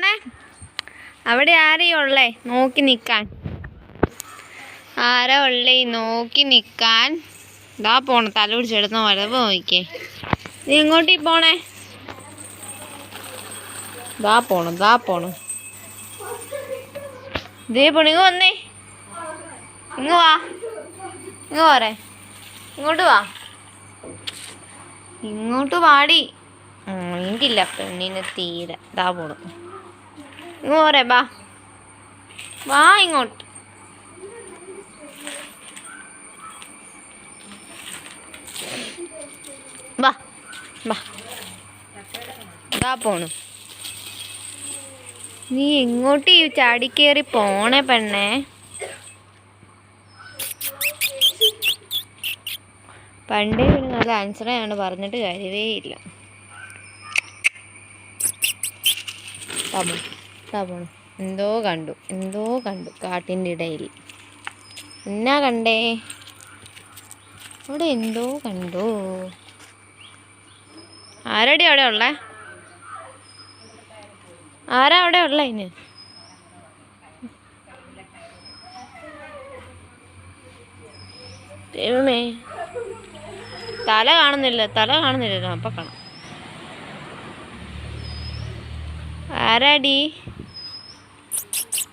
പറഞ്ഞേ? അവിടെ ആരെയും ഉള്ളേ? നോക്കി നിൽക്കാൻ ആരാ ഉള്ളേ? നോക്കി നിൽക്കാൻ ഇതാ പോണ തല പിടിച്ചെടുത്ത വരവ് നോക്കിയേ നീ ഇങ്ങോട്ടി പോണേ. ദാ പോണം ദാ പോണം. ദേ പോണ ഇങ്ങ് വന്നേ. ഇങ്ങ് വാ. ഇങ്ങ് പോരെ. ഇങ്ങോട്ട് വാ. ഇങ്ങോട്ട് വാടി. ഇല്ല പെണ്ണിന് തീരെ. ദാ പോണു. ഇങ്ങ് പോരെ ബാ വാ ഇങ്ങോട്ട്. വാ വാ. ദാ പോണു. നീ എങ്ങോട്ട് ഈ ചാടിക്കേറി പോണേ പെണ്ണേ? പണ്ടേ ഒരു നല്ല ആൻസറാണ് പറഞ്ഞിട്ട് കാര്യമേ ഇല്ല. തമു പോണു എന്തോ കണ്ടു എന്തോ കണ്ടു കാട്ടിന്റെ ഇടയിൽ. എന്നാ കണ്ടേ? അവിടെ എന്തോ കണ്ടു. ആരടി അവിടെ ഉള്ളേ? ആരാ അവിടെ ഉള്ള അതിന് ദൈവമേ. തല കാണുന്നില്ല തല കാണുന്നില്ലല്ലോ അപ്പൊ കാണാം. ആരാടി? Thank you.